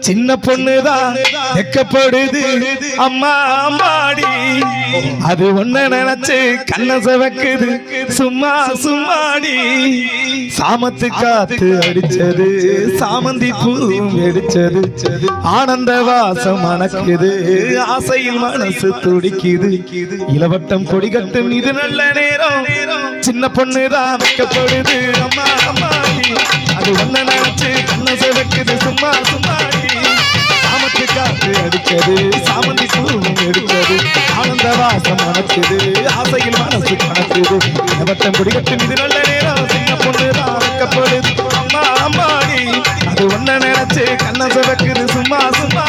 சின்ன பொண்ணுதான் எக்கப்படுது அம்மா அம்மாடி. அது ஒன்ன நினைச்சு கண்ண சவக்குது. சும்மா சும்மாடி. சாமத்து காத்து அடிச்சது. சாமந்தி பூ வெடிச்சது. ஆனந்த வாசம் மணக்குது. ஆசையில் மனசு துடிக்குது. இளவட்டம் கொடி கட்டும் இது நல்ல நேரம். சின்ன பொண்ணுதான் வைக்கப்படுது. அம்மா அம்மாடி. அது ஒன்ன அடிச்சது சாமந்தி சூழ்நிலை எடுத்தது ஆனந்த வாசம் அணைச்சது ஆசையில் மனசு கணக்குது இளவட்டம் கொடி இது நல்ல நேரம் சின்ன பொண்ணு தான் வைக்கப்படுது அம்மா அம்மாடி அது ஒன்ன நினைச்சு கண்ண சவக்குது சும்மா சும்மா.